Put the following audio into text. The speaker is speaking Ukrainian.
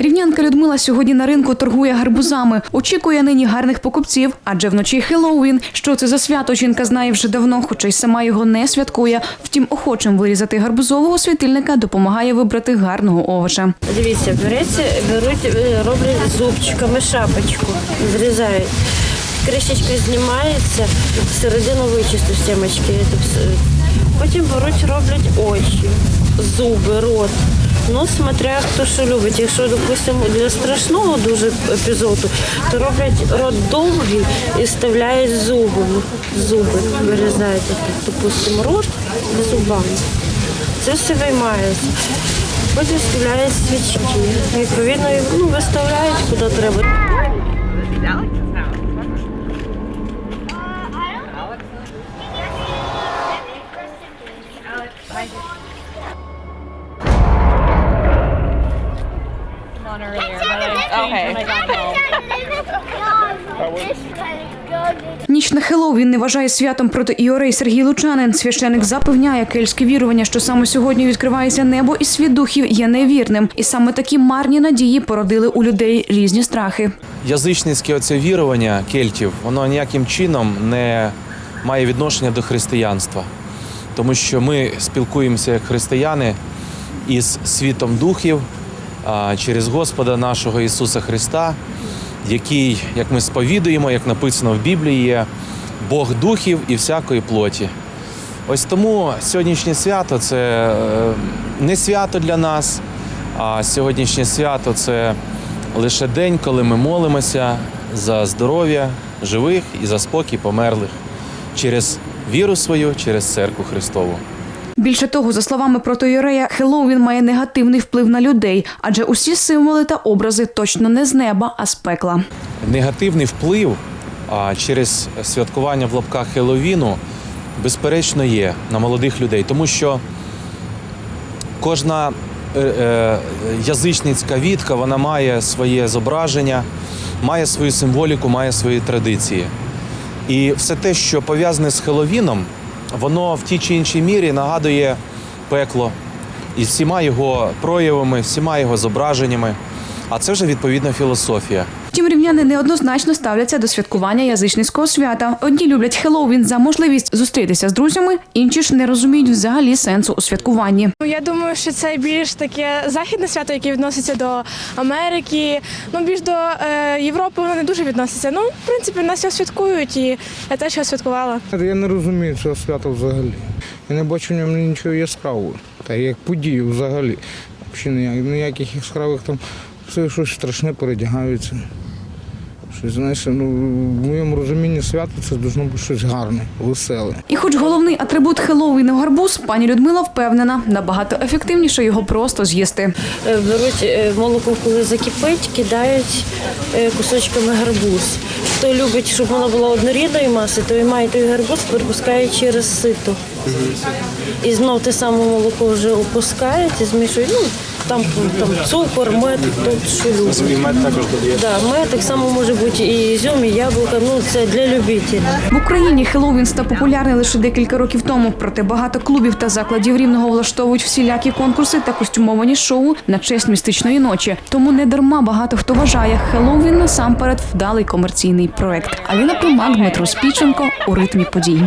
Рівнянка Людмила сьогодні на ринку торгує гарбузами. Очікує нині гарних покупців, адже вночі Хеллоуін. Що це за свято жінка знає вже давно, хоча й сама його не святкує. Втім, охочим вирізати гарбузового світильника допомагає вибрати гарного овоча. Дивіться, береться, беруть, е, роблять зубчиками шапочку, зрізають. Кришечка знімається, всередину вичисту все. Потім беруть, роблять очі, зуби, рот. Ну, смотря хто що любить. Якщо, допустимо, для страшного дуже епізоду, то роблять рот довгий і вставляють зуби. Зуби вирізають, допустимо, рот з зубами. Це все виймається. Потім вставляють свічки. Відповідно, ну, виставляють куди треба. Home. Ніч на Хеллоуін не вважає святом проти Іорей Сергій Лучанин. Священик запевняє, кельтське вірування, що саме сьогодні відкривається небо і світ духів, є невірним. І саме такі марні надії породили у людей різні страхи. Язичницьке оце вірування кельтів, воно ніяким чином не має відношення до християнства. Тому що ми спілкуємося як християни із світом духів через Господа нашого Ісуса Христа, який, як ми сповідуємо, як написано в Біблії, є Бог духів і всякої плоті. Ось тому сьогоднішнє свято це е, не свято для нас, а сьогоднішнє свято це лише день, коли ми молимося за здоров'я живих і за спокій померлих через віру свою, через церкву Христову. Більше того, за словами протоірея, Хеллоуін має негативний вплив на людей, адже усі символи та образи точно не з неба, а з пекла. Негативний вплив через святкування в лапках Хеллоуіну, безперечно, є на молодих людей, тому що кожна е, е, язичницька вітка вона має своє зображення, має свою символіку, має свої традиції. І все те, що пов'язане з Хеллоуіном, воно в тій чи іншій мірі нагадує пекло і всіма його проявами, всіма його зображеннями. А це вже відповідна філософія. Втім, рівняни неоднозначно ставляться до святкування язичницького свята. Одні люблять Хеллоуін за можливість зустрітися з друзями, інші ж не розуміють взагалі сенсу у святкуванні. Ну, Я думаю, що це більш таке західне свято, яке відноситься до Америки. Ну, більш до е, Європи воно не дуже відноситься. Ну, в принципі, нас його святкують, і я теж його святкувала. Я не розумію цього свята взагалі. Я не бачу в ньому нічого яскравого. Та як подію взагалі. Взагалі ніяк- ніяких яскравих там все щось страшне передягаються. Щось, знаєш, ну, в моєму розумінні свято це должно бути щось гарне, веселе. І хоч головний атрибут Хеллоуіну гарбуз, пані Людмила впевнена, набагато ефективніше його просто з'їсти. Е, Беруть е, молоко, коли закипить, кидають е, кусочками гарбуз. Хто любить, щоб воно було однорідної маси, то і має той гарбуз, перепускає через сито. І знов те саме молоко вже опускають і змішують. Ну, там, там цукор, мед, тут що любить. Мед також додається? Да, мед так само може бути і ізюм, і яблука. Ну, це для любителів. В Україні Хеллоуін став популярний лише декілька років тому. Проте багато клубів та закладів рівного влаштовують всілякі конкурси та костюмовані шоу на честь містичної ночі. Тому не дарма багато хто вважає Хеллоуін насамперед вдалий комерційний проект. Аліна Примак, Дмитро Спіченко у ритмі подій.